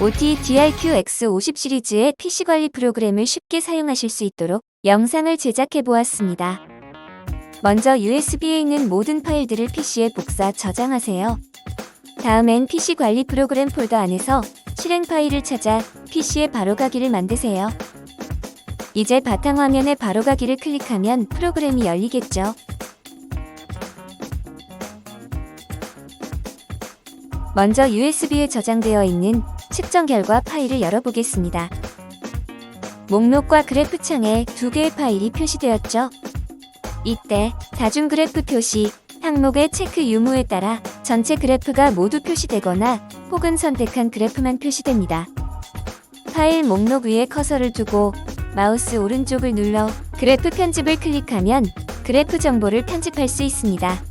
OT DRQ X50 시리즈의 PC 관리 프로그램을 쉽게 사용하실 수 있도록 영상을 제작해 보았습니다. 먼저 USB에 있는 모든 파일들을 PC에 복사 저장하세요. 다음엔 PC 관리 프로그램 폴더 안에서 실행 파일을 찾아 PC에 바로가기를 만드세요. 이제 바탕화면에 바로가기를 클릭하면 프로그램이 열리겠죠. 먼저 USB에 저장되어 있는 측정 결과 파일을 열어보겠습니다. 목록과 그래프 창에 두 개의 파일이 표시되었죠. 이때 다중 그래프 표시 항목의 체크 유무에 따라 전체 그래프가 모두 표시되거나 혹은 선택한 그래프만 표시됩니다. 파일 목록 위에 커서를 두고 마우스 오른쪽을 눌러 그래프 편집을 클릭하면 그래프 정보를 편집할 수 있습니다.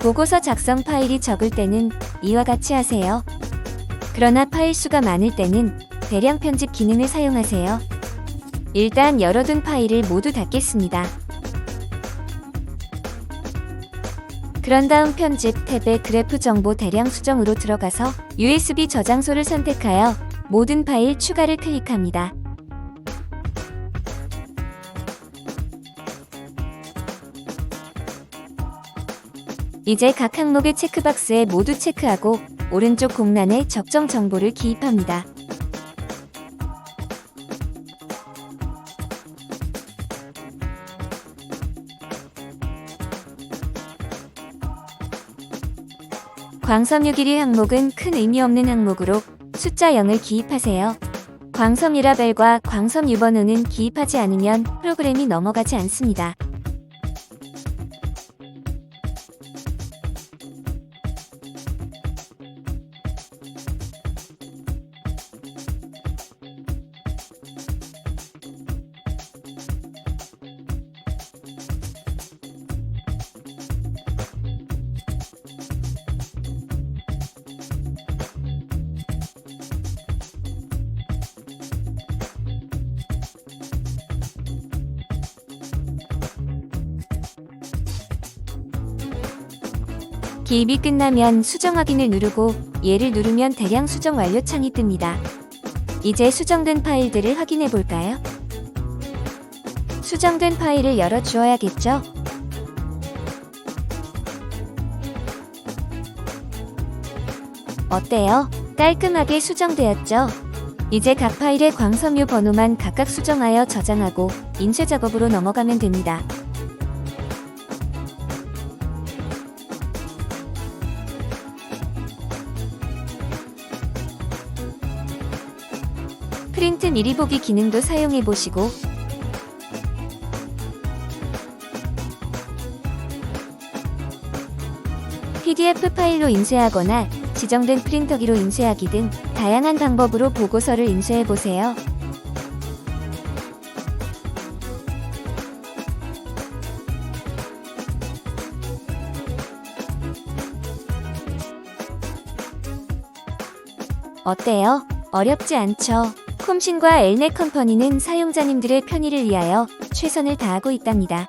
보고서 작성 파일이 적을 때는 이와 같이 하세요. 그러나 파일 수가 많을 때는 대량 편집 기능을 사용하세요. 일단 열어둔 파일을 모두 닫겠습니다. 그런 다음 편집 탭에 그래프 정보 대량 수정으로 들어가서 USB 저장소를 선택하여 모든 파일 추가를 클릭합니다. 이제 각 항목의 체크박스에 모두 체크하고 오른쪽 공란에 적정 정보를 기입합니다. 광섬유 길이 항목은 큰 의미 없는 항목으로 숫자 0을 기입하세요. 광섬 유라벨과 광섬 유번호는 기입하지 않으면 프로그램이 넘어가지 않습니다. 기입이 끝나면 수정 확인을 누르고 얘를 누르면 대량 수정 완료 창이 뜹니다. 이제 수정된 파일들을 확인해 볼까요? 수정된 파일을 열어 주어야겠죠? 어때요? 깔끔하게 수정되었죠? 이제 각 파일의 광섬유 번호만 각각 수정하여 저장하고 인쇄 작업으로 넘어가면 됩니다. 프린트 미리 보기 기능도 사용해 보시고 PDF 파일로 인쇄하거나 지정된 프린터기로 인쇄하기 등 다양한 방법으로 보고서를 인쇄해 보세요. 어때요? 어렵지 않죠? 콤신과 엘넷 컴퍼니는 사용자님들의 편의를 위하여 최선을 다하고 있답니다.